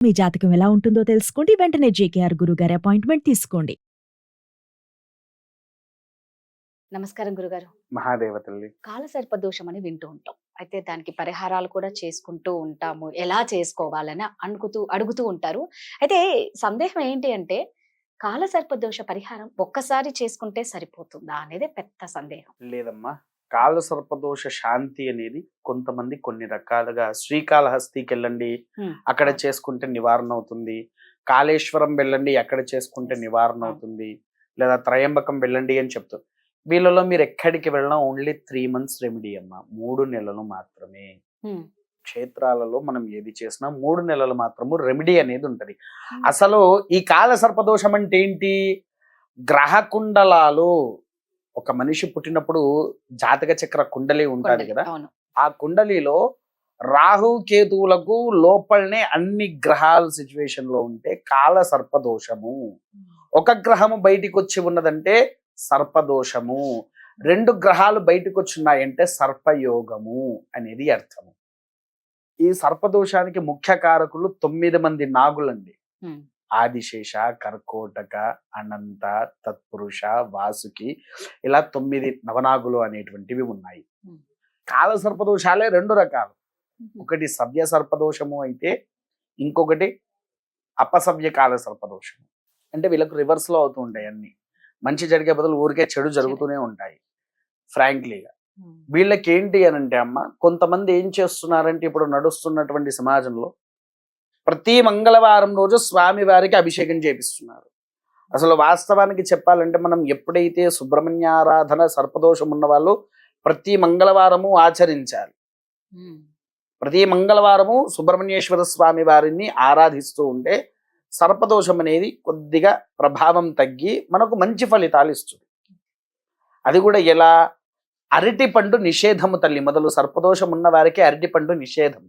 మీ జాతకం ఎలా ఉంటుందో తెలుసుకోండి. వెంటనే జేకేఆర్ గురుగారి అపాయింట్మెంట్ తీసుకోండి. నమస్కారం గురుగారు. మహాదేవ తల్లి. కాలసర్ప దోషం అని వింటూ ఉంటాం. అయితే దానికి పరిహారాలు కూడా చేసుకుంటూ ఉంటాము. ఎలా చేసుకోవాలని అనుకుతూ అడుగుతూ ఉంటారు. అయితే సందేహం ఏంటి అంటే కాలసర్ప దోష పరిహారం ఒక్కసారి చేసుకుంటే సరిపోతుందా అనేది పెద్ద సందేహం. లేదమ్మా. కాల సర్పదోష శాంతి అనేది కొంతమంది కొన్ని రకాలుగా శ్రీకాళహస్తికి వెళ్ళండి. అక్కడ చేసుకుంటే నివారణ అవుతుంది కాళేశ్వరం వెళ్ళండి అక్కడ చేసుకుంటే నివారణ అవుతుంది లేదా త్రయంబకం వెళ్ళండి అని చెప్తారు వీళ్ళలో మీరు ఎక్కడికి వెళ్ళినా ఓన్లీ త్రీ మంత్స్ రెమెడీ అమ్మా. మూడు నెలలు మాత్రమే. క్షేత్రాలలో మనం ఏది చేసినా మూడు నెలలు మాత్రము రెమెడీ అనేది ఉంటది. అసలు ఈ కాల సర్పదోషం అంటే ఏంటి? గ్రహ కుండలాలు ఒక మనిషి పుట్టినప్పుడు జాతక చక్ర కుండలి ఉంటుంది కదా? ఆ కుండలిలో రాహు కేతువులకు లోపలనే అన్ని గ్రహాల సిచ్యువేషన్లో ఉంటే కాల సర్పదోషము. ఒక గ్రహము బయటికి వచ్చి ఉన్నదంటే సర్పదోషము. రెండు గ్రహాలు బయటకు వచ్చున్నాయంటే సర్పయోగము అనేది అర్థము. ఈ సర్పదోషానికి ముఖ్య కారకులు తొమ్మిది మంది నాగులండి. ఆదిశేష కర్కోటక అనంత తత్పురుష వాసుకి ఇలా తొమ్మిది నవనాగులు అనేటువంటివి ఉన్నాయి. కాల సర్పదోషాలే రెండు రకాలు. ఒకటి సవ్య సర్పదోషము అయితే ఇంకొకటి అపసవ్య కాల సర్పదోషము. అంటే వీళ్ళకు రివర్స్లో అవుతూ ఉంటాయి అన్ని. మంచి జరిగే బదులు ఊరికే చెడు జరుగుతూనే ఉంటాయి ఫ్రాంక్లీగా. వీళ్ళకి ఏంటి అని అంటే అమ్మ కొంతమంది ఏం చేస్తున్నారంటే ఇప్పుడు నడుస్తున్నటువంటి సమాజంలో ప్రతి మంగళవారం రోజు స్వామి వారికి అభిషేకం చేపిస్తున్నారు. అసలు వాస్తవానికి చెప్పాలంటే మనం ఎప్పుడైతే సుబ్రహ్మణ్యారాధన సర్పదోషం ఉన్న వాళ్ళు ప్రతి మంగళవారము ఆచరించాలి. ప్రతి మంగళవారము సుబ్రహ్మణ్యేశ్వర స్వామి వారిని ఆరాధిస్తూ ఉంటే సర్పదోషం అనేది కొద్దిగా ప్రభావం తగ్గి మనకు మంచి ఫలితాలు ఇస్తుంది. అది కూడా ఎలా? అరటి పండు నిషేధము తల్లి. మొదలు సర్పదోషం ఉన్న వారికి అరటి పండు నిషేధం.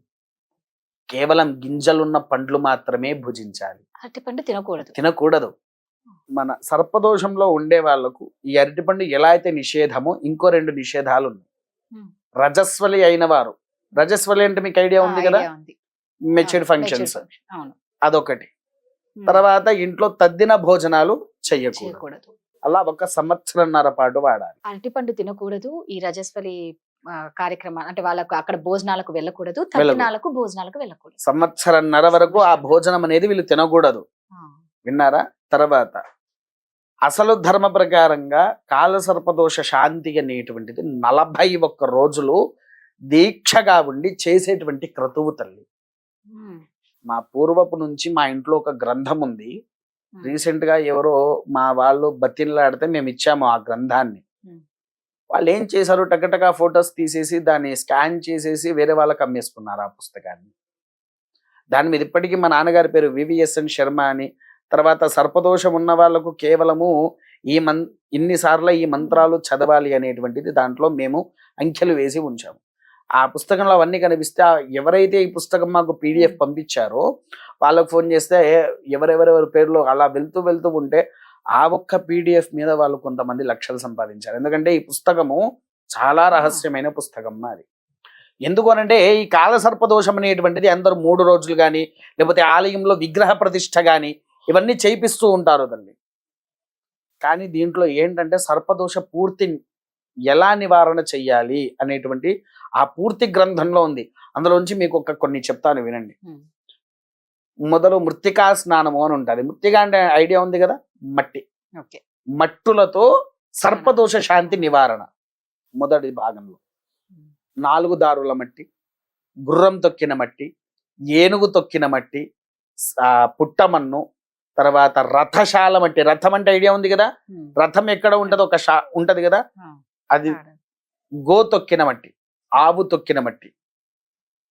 కేవలం గింజలున్న పండ్లు మాత్రమే భుజించాలి. అరటిపండు తినకూడదు. తినకూడదు. మన సర్పదోషంలో ఉండే వాళ్ళకు ఈ అరటిపండు ఎలా అయితే నిషేధమో ఇంకో రెండు నిషేధాలు ఉన్నాయి. రజస్వలి అయిన వారు. రజస్వలి అంటే మీకు ఐడియా ఉంది కదా. Matured functions. అదొకటి. తర్వాత ఇంట్లో తద్దిన భోజనాలు చెయ్యకూడదు చేయకూడదు. అలా ఒక సంవత్సరంన్నర పాటు వాడాలి. అరటిపండు తినకూడదు. ఈ రజస్వలి కార్యక్రమాలు అంటే వాళ్ళకు అక్కడ భోజనాలకు వెళ్ళకూడదు తద్దినాలకు భోజనాలకు వెళ్ళకూడదు. సంవత్సరంన్నర వరకు ఆ భోజనం అనేది వీళ్ళు తినకూడదు. విన్నారా? తర్వాత అసలు ధర్మ ప్రకారంగా కాలసర్పదోష శాంతి అనేటువంటిది నలభై ఒక్క రోజులు దీక్షగా ఉండి చేసేటువంటి క్రతువు తల్లి. మా పూర్వపు నుంచి మా ఇంట్లో ఒక గ్రంథం ఉంది. రీసెంట్గా ఎవరో మా వాళ్ళు బతిన్లాడితే మేము ఇచ్చాము ఆ గ్రంథాన్ని. వాళ్ళు ఏం చేశారు టకటకా ఫొటోస్ తీసేసి దాన్ని స్కాన్ చేసేసి వేరే వాళ్ళకి అమ్మేసుకున్నారు ఆ పుస్తకాన్ని. దాని మీద ఇప్పటికీ మా నాన్నగారి పేరు వివిఎస్ఎన్ శర్మ అని. తర్వాత సర్పదోషం ఉన్న వాళ్ళకు కేవలము ఈ మన్ ఇన్నిసార్లు ఈ మంత్రాలు చదవాలి అనేటువంటిది దాంట్లో మేము అంకెలు వేసి ఉంచాము. ఆ పుస్తకంలో అవన్నీ కనిపిస్తే ఎవరైతే ఈ పుస్తకం మాకు పీడిఎఫ్ పంపించారో వాళ్ళకు ఫోన్ చేస్తే ఎవరెవరెవరి పేర్లు అలా వెళ్తూ వెళ్తూ ఉంటే ఆ ఒక్క పీడిఎఫ్ మీద వాళ్ళు కొంతమంది లక్షలు సంపాదించారు. ఎందుకంటే ఈ పుస్తకము చాలా రహస్యమైన పుస్తకం అది ఎందుకు అనంటే ఈ కాల సర్పదోషం అనేటువంటిది అందరూ మూడు రోజులు కానీ లేకపోతే ఆలయంలో విగ్రహ ప్రతిష్ట కానీ ఇవన్నీ చేయిస్తూ ఉంటారు తల్లి. కానీ దీంట్లో ఏంటంటే సర్పదోష పూర్తి ఎలా నివారణ చెయ్యాలి అనేటువంటి ఆ పూర్తి గ్రంథంలో ఉంది. అందులోంచి మీకు ఒక కొన్ని చెప్తాను వినండి. మొదలు మృత్తికా స్నానము అని ఉంటుంది. మృత్తిక అంటే ఐడియా ఉంది కదా? మట్టి. ఓకే. మట్టులతో సర్పదోష శాంతి నివారణ మొదటి భాగంలో. నాలుగు దారుల మట్టి గుర్రం తొక్కిన మట్టి ఏనుగు తొక్కిన మట్టి పుట్టమన్ను తర్వాత రథశాల మట్టి. రథం అంటే ఐడియా ఉంది కదా? రథం ఎక్కడ ఉంటది ఒక షా ఉంటది కదా? అది. గో తొక్కిన మట్టి ఆవు తొక్కిన మట్టి.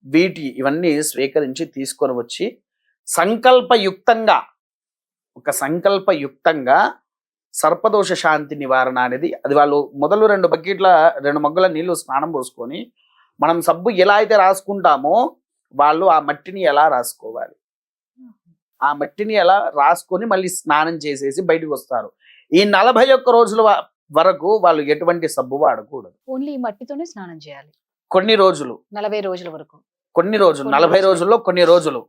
వీటి ఇవన్నీ స్వీకరించి తీసుకొని వచ్చి సంకల్పయుక్తంగా ఒక సంకల్పయుక్తంగా సర్పదోష శాంతి నివారణ అనేది అది వాళ్ళు మొదలు రెండు బకెట్ల రెండు మగ్గుల నీళ్ళు స్నానం పోసుకొని మనం సబ్బు ఎలా అయితే రాసుకుంటామో వాళ్ళు ఆ మట్టిని ఎలా రాసుకోవాలి. ఆ మట్టిని ఎలా రాసుకొని మళ్ళీ స్నానం చేసేసి బయటకు వస్తారు. ఈ నలభై ఒక్క రోజుల వరకు వాళ్ళు ఎటువంటి సబ్బు వాడకూడదు. ఓన్లీ మట్టితోనే స్నానం చేయాలి. కొన్ని రోజులు. నలభై రోజుల వరకు. కొన్ని రోజులు నలభై రోజులు. రోజుల్లో కొన్ని రోజులు.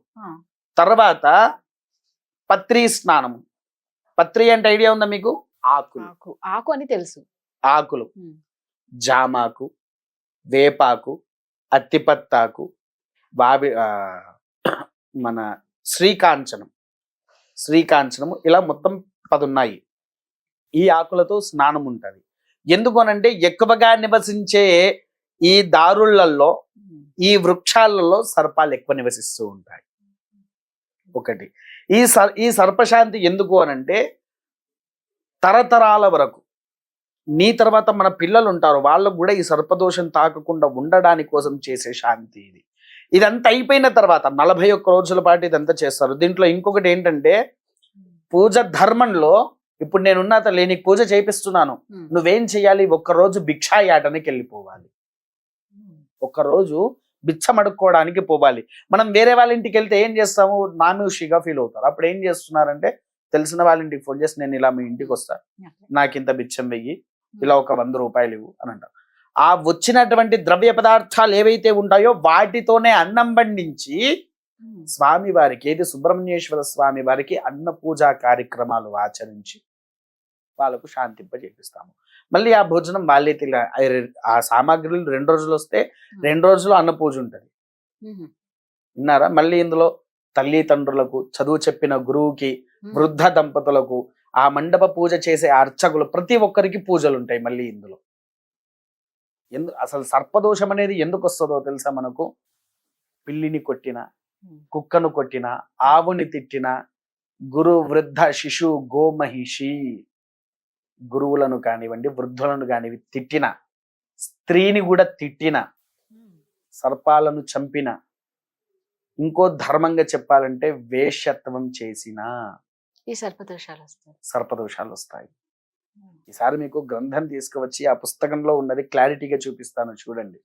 తర్వాత పత్రి స్నానము. పత్రి అంటే ఐడియా ఉందా మీకు? ఆకులు. ఆకు. ఆకు అని తెలుసు. ఆకులు. జామాకు వేపాకు అత్తిపత్తాకు బావి మన శ్రీకాంచనం. శ్రీకాంచనము ఇలా మొత్తం పది ఉన్నాయి ఈ ఆకులతో స్నానం ఉంటుంది. ఎందుకు అనంటే ఎక్కువగా నివసించే ఈ దారులలో. ఈ వృక్షాలలో సర్పాలు ఎక్కువ నివసిస్తూ ఉంటాయి. ఒకటి. ఈ సర్ ఈ సర్పశాంతి ఎందుకు అనంటే తరతరాల వరకు నీ తర్వాత మన పిల్లలు ఉంటారు వాళ్ళకు కూడా ఈ సర్పదోషం తాకకుండా ఉండడానికి కోసం చేసే శాంతి ఇది. ఇదంతా అయిపోయిన తర్వాత నలభై ఒక్క రోజుల పాటు ఇదంతా చేస్తారు. దీంట్లో ఇంకొకటి ఏంటంటే పూజ ధర్మంలో ఇప్పుడు నేనున్న తల్లి నీకు పూజ చేపిస్తున్నాను. నువ్వేం చేయాలి? ఒక్కరోజు భిక్షాయాటనికి వెళ్ళిపోవాలి. ఒక్కరోజు బిచ్చం అడుక్కోవడానికి పోవాలి. మనం వేరే వాళ్ళ ఇంటికి వెళ్తే ఏం చేస్తాము? నామూషిగా ఫీల్ అవుతారు. అప్పుడు ఏం చేస్తున్నారంటే తెలిసిన వాళ్ళ ఇంటికి ఫోన్ చేసి నేను ఇలా మీ ఇంటికి వస్తాను నాకు ఇంత బిచ్చం వెయ్యి. ఇలా ఒక వంద రూపాయలు ఇవ్వు అని అంటారు. ఆ వచ్చినటువంటి ద్రవ్య పదార్థాలు ఏవైతే ఉంటాయో వాటితోనే అన్నం పండించి ఉమ్. స్వామి వారికి ఏది సుబ్రహ్మణ్యేశ్వర స్వామి వారికి అన్న పూజా కార్యక్రమాలు ఆచరించి వాళ్ళకు శాంతింప చేపిస్తాము మళ్ళీ ఆ భోజనం వాళ్ళే ఆ సామాగ్రులు రెండు రోజులు వస్తే రెండు రోజులు అన్న పూజ ఉంటుంది. విన్నారా మళ్ళీ ఇందులో తల్లిదండ్రులకు చదువు చెప్పిన గురువుకి. వృద్ధ దంపతులకు ఆ మండప పూజ చేసే అర్చకులు ప్రతి ఒక్కరికి పూజలు ఉంటాయి మళ్ళీ ఇందులో ఎందు అసలు సర్పదోషం అనేది ఎందుకు వస్తుందో తెలుసా మనకు పిల్లిని కొట్టిన. కుక్కను కొట్టిన ఆవుని తిట్టిన గురు వృద్ధ శిశు గోమహిషి గురువులను కానివ్వండి వృద్ధులను కానివి తిట్టిన స్త్రీని కూడా తిట్టిన. సర్పాలను చంపిన ఇంకో ధర్మంగా చెప్పాలంటే వేషత్వం చేసిన ఈ సర్పదోషాలు వస్తాయి సర్పదోషాలు వస్తాయి. ఈసారి మీకు గ్రంథం తీసుకువచ్చి ఆ పుస్తకంలో ఉన్నది క్లారిటీగా చూపిస్తాను చూడండి.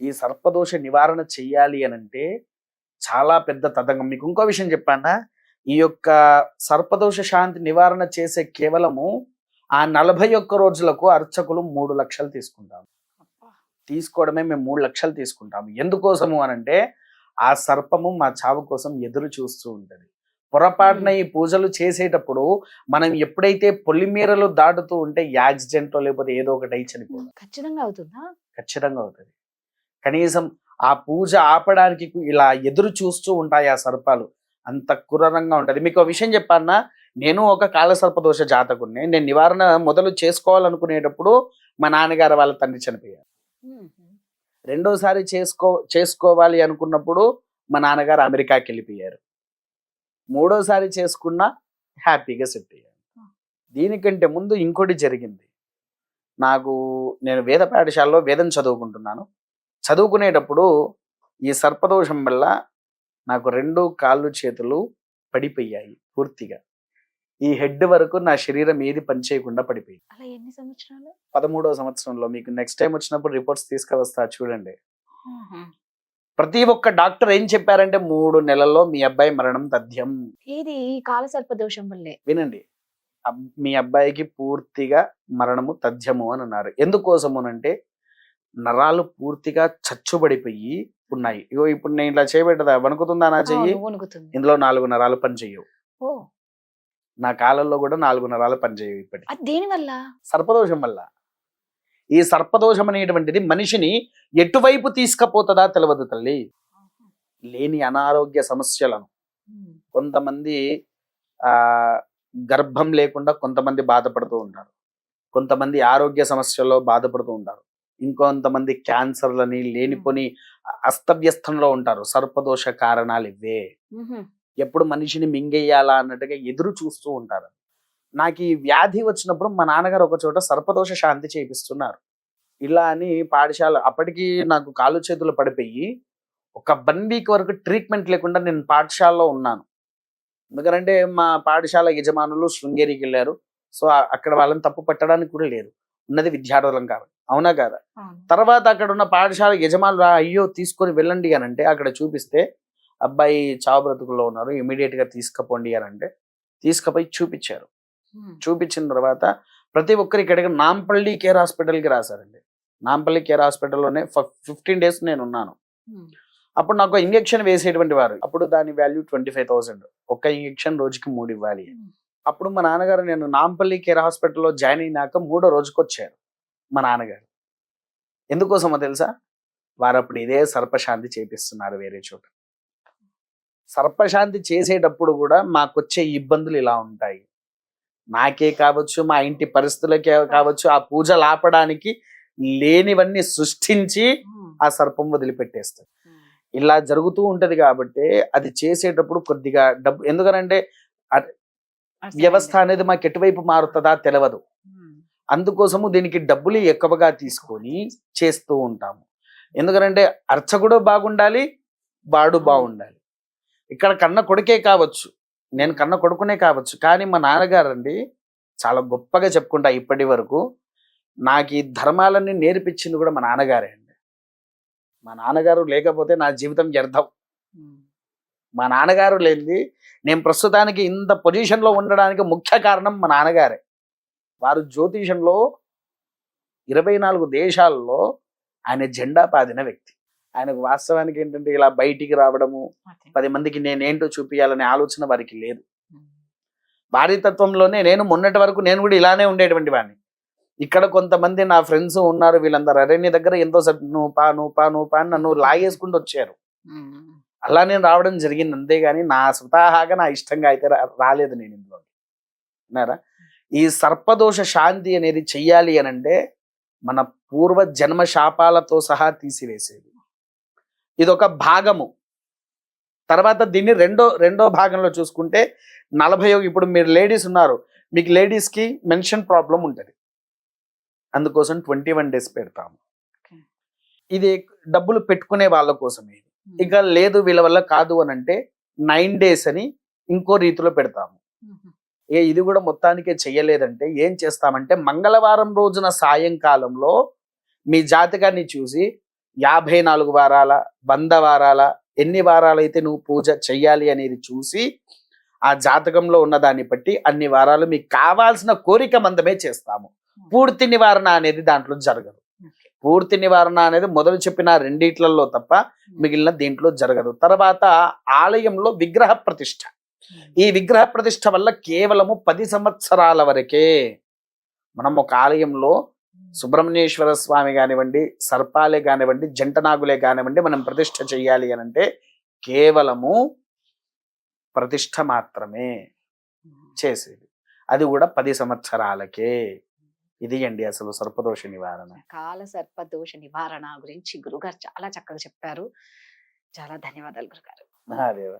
ఈ సర్పదోష నివారణ చెయ్యాలి అని అంటే చాలా పెద్ద తతంగం మీకు ఇంకో విషయం చెప్పానా ఈ యొక్క సర్పదోష శాంతి నివారణ చేసే కేవలము ఆ నలభై ఒక్క రోజులకు అర్చకులు మూడు లక్షలు తీసుకుంటాము. తీసుకోవడమే మేము మూడు లక్షలు తీసుకుంటాము. ఎందుకోసము అనంటే ఆ సర్పము మా చావు కోసం ఎదురు చూస్తూ ఉంటది. పొరపాటున ఈ పూజలు చేసేటప్పుడు మనం ఎప్పుడైతే పొలిమేరలు దాటుతూ ఉంటే యాక్సిడెంట్ లేకపోతే ఏదో ఒకటి అయి చనిపోతాం. ఖచ్చితంగా అవుతుందా? ఖచ్చితంగా అవుతుంది. కనీసం ఆ పూజ ఆపడానికి ఇలా ఎదురు చూస్తూ ఉంటాయి ఆ సర్పాలు. అంత క్రూరంగా ఉంటది. మీకు ఒక విషయం చెప్పానా నేను ఒక కాలసర్పదోష జాతకుడిని. నేను నివారణ మొదలు చేసుకోవాలనుకునేటప్పుడు మా నాన్నగారు వాళ్ళ తండ్రి చనిపోయారు. రెండోసారి చేసుకో చేసుకోవాలి అనుకున్నప్పుడు మా నాన్నగారు అమెరికాకి వెళ్ళిపోయారు. మూడోసారి చేసుకున్నా హ్యాపీగా సెట్ అయ్యారు. దీనికంటే ముందు ఇంకోటి జరిగింది. నాకు నేను వేద పాఠశాలలో వేదం చదువుకుంటున్నాను. చదువుకునేటప్పుడు ఈ సర్పదోషం వల్ల నాకు రెండు కాళ్ళు చేతులు పడిపోయాయి పూర్తిగా. ఈ హెడ్ వరకు నా శరీరం ఏది పనిచేయకుండా పడిపోయింది. అలా ఎన్ని సంవత్సరాలు? పదమూడవ సంవత్సరంలో మీకు నెక్స్ట్ టైం వచ్చినప్పుడు రిపోర్ట్స్ తీసుకువస్తా చూడండి. ప్రతి ఒక్క డాక్టర్ ఏం చెప్పారంటే మూడు నెలల్లో మీ అబ్బాయి మరణం తథ్యం. ఏది? ఈ కాల సర్పదోషం వల్లే. వినండి. మీ అబ్బాయికి పూర్తిగా మరణము తథ్యము అని అన్నారు. ఎందుకోసము అంటే నరాలు పూర్తిగా చచ్చుబడిపోయి ఉన్నాయి. ఇగో ఇప్పుడు నేను ఇలా చేయబెట్టదా? వణుకుతుందా నా చెయ్యి? ఇందులో నాలుగు నరాలు పనిచేయవు. నా కాలంలో కూడా నాలుగు నరాలు పనిచేయవు ఇప్పటికి. అది దేని వల్ల? సర్పదోషం వల్ల. ఈ సర్పదోషం అనేటువంటిది మనిషిని ఎటువైపు తీసుకపోతుందా తెలియదు తల్లి. లేని అనారోగ్య సమస్యలను. కొంతమంది ఆ గర్భం లేకుండా కొంతమంది బాధపడుతూ ఉంటారు. కొంతమంది ఆరోగ్య సమస్యల్లో బాధపడుతూ ఉంటారు. ఇంకొంతమంది క్యాన్సర్లని లేనిపోని అస్తవ్యస్తంలో ఉంటారు. సర్పదోష కారణాలు ఇవే. ఎప్పుడు మనిషిని మింగేయాలా అన్నట్టుగా ఎదురు చూస్తూ ఉంటారు. నాకు ఈ వ్యాధి వచ్చినప్పుడు మా నాన్నగారు ఒక చోట సర్పదోష శాంతి చేపిస్తున్నారు. ఇలా అని పాఠశాల అప్పటికి నాకు కాలు చేతులు పడిపోయి ఒక వన్ వీక్ వరకు ట్రీట్మెంట్ లేకుండా నేను పాఠశాలలో ఉన్నాను. ఎందుకంటే మా పాఠశాల యజమానులు శృంగేరికి వెళ్ళారు. సో అక్కడ వాళ్ళని తప్పు పట్టడానికి కూడా లేదు ఉన్నది విద్యార్థులం కాబట్టి. అవునా కాదా. తర్వాత అక్కడ ఉన్న పాఠశాల యజమానులు "ఆ, అయ్యో తీసుకొని వెళ్ళండి అని అంటే అక్కడ చూపిస్తే అబ్బాయి చావు బ్రతుకుల్లో ఉన్నారు ఇమీడియట్గా తీసుకుపోండి అని అంటే తీసుకుపోయి చూపించారు. చూపించిన తర్వాత ప్రతి ఒక్కరు ఇక్కడికి నాంపల్లి కేర్ హాస్పిటల్కి రాశారండి. నాంపల్లి కేర్ హాస్పిటల్లోనే ఫిఫ్టీన్ డేస్ నేను ఉన్నాను. అప్పుడు నాకు ఇంజెక్షన్ వేసేటువంటి వారు. అప్పుడు దాని వాల్యూ ట్వంటీ ఫైవ్ థౌసండ్. ఒక్క ఇంజెక్షన్ రోజుకి మూడు ఇవ్వాలి అప్పుడు మా నాన్నగారు నేను నాంపల్లి కేర్ హాస్పిటల్లో జాయిన్ అయినాక మూడో రోజుకి వచ్చారు మా నాన్నగారు. ఎందుకోసమో తెలుసా? వారు అప్పుడు ఇదే సర్పశాంతి చేపిస్తున్నారు వేరే చోట. సర్పశాంతి చేసేటప్పుడు కూడా మాకొచ్చే ఇబ్బందులు ఇలా ఉంటాయి. నాకే కావచ్చు మా ఇంటి పరిస్థితులకే కావచ్చు ఆ పూజలు ఆపడానికి లేనివన్నీ సృష్టించి ఆ సర్పం వదిలిపెట్టేస్తుంది. ఇలా జరుగుతూ ఉంటది కాబట్టి అది చేసేటప్పుడు కొద్దిగా డబ్బు ఎందుకనంటే వ్యవస్థ అనేది మాకు ఎటువైపు మారుతుందా తెలియదు అందుకోసము దీనికి డబ్బులు ఎక్కువగా తీసుకొని చేస్తూ ఉంటాము. ఎందుకంటే అర్చకుడు బాగుండాలి వాడు బాగుండాలి. ఇక్కడ కన్న కొడుకే కావచ్చు నేను కన్న కొడుకునే కావచ్చు కానీ మా నాన్నగారు అండి చాలా గొప్పగా చెప్పుకుంటా ఇప్పటి వరకు నాకు ఈ ధర్మాలన్నీ నేర్పించింది కూడా మా నాన్నగారే అండి. మా నాన్నగారు లేకపోతే నా జీవితం వ్యర్థం. మా నాన్నగారు లేనిది నేను ప్రస్తుతానికి ఇంత పొజిషన్లో ఉండడానికి ముఖ్య కారణం మా నాన్నగారే. వారు జ్యోతిషంలో ఇరవై నాలుగు దేశాల్లో ఆయన జెండా పాదిన వ్యక్తి. ఆయనకు వాస్తవానికి ఏంటంటే ఇలా బయటికి రావడము పది మందికి నేనేంటో చూపించాలనే ఆలోచన వారికి లేదు. వారి తత్వంలోనే నేను మొన్నటి వరకు నేను కూడా ఇలానే ఉండేటువంటి వాడిని. ఇక్కడ కొంతమంది నా ఫ్రెండ్స్ ఉన్నారు వీళ్ళందరూ అరే నీ దగ్గర ఎంతో నువ్వు పా నువ్వు పా నువ్వు పా అని నన్ను లాగేసుకుంటూ వచ్చారు. అలా నేను రావడం జరిగింది. అంతేగాని నా స్వతహాగా నా ఇష్టంగా అయితే రాలేదు నేను ఇందులో విన్నారా? ఈ సర్పదోష శాంతి అనేది చెయ్యాలి అని అంటే మన పూర్వ జన్మ శాపాలతో సహా తీసివేసేది. ఇది ఒక భాగము. తర్వాత దీన్ని రెండో రెండో భాగంలో చూసుకుంటే నలభై ఇప్పుడు మీరు లేడీస్ ఉన్నారు మీకు ladies కి మెన్షన్ ప్రాబ్లం ఉంటుంది. అందుకోసం ట్వంటీ వన్ డేస్ పెడతాము. ఇది డబ్బులు పెట్టుకునే వాళ్ళ కోసమే. ఇక లేదు వీళ్ళ వల్ల కాదు అని అంటే నైన్ డేస్ అని ఇంకో రీతిలో పెడతాము. ఏ ఇది కూడా మొత్తానికే చెయ్యలేదంటే ఏం చేస్తామంటే మంగళవారం రోజున సాయంకాలంలో మీ జాతకాన్ని చూసి యాభై నాలుగు వారాల వంద వారాల ఎన్ని వారాలైతే నువ్వు పూజ చెయ్యాలి అనేది చూసి ఆ జాతకంలో ఉన్న దాన్ని బట్టి అన్ని వారాలు మీకు కావాల్సిన కోరిక మందమే చేస్తాము. పూర్తి నివారణ అనేది దాంట్లో జరగదు. పూర్తి నివారణ అనేది మొదలు చెప్పిన రెండిట్లలో తప్ప మిగిలిన దీంట్లో జరగదు. తర్వాత ఆలయంలో విగ్రహ ప్రతిష్ఠ ఈ విగ్రహ ప్రతిష్ఠ వల్ల కేవలము పది సంవత్సరాల వరకే మనం ఒక ఆలయంలో సుబ్రహ్మణ్యేశ్వర స్వామి కానివ్వండి సర్పాలే కానివ్వండి జంటనాగులే కానివ్వండి మనం ప్రతిష్ఠ చెయ్యాలి అని అంటే కేవలము ప్రతిష్ఠ మాత్రమే చేసేది. అది కూడా పది సంవత్సరాలకే. ఇది అండి అసలు సర్పదోష నివారణ. కాల సర్ప దోష నివారణ గురించి గురుగారు చాలా చక్కగా చెప్పారు. చాలా ధన్యవాదాలు గురుగారు. మహాదేవ.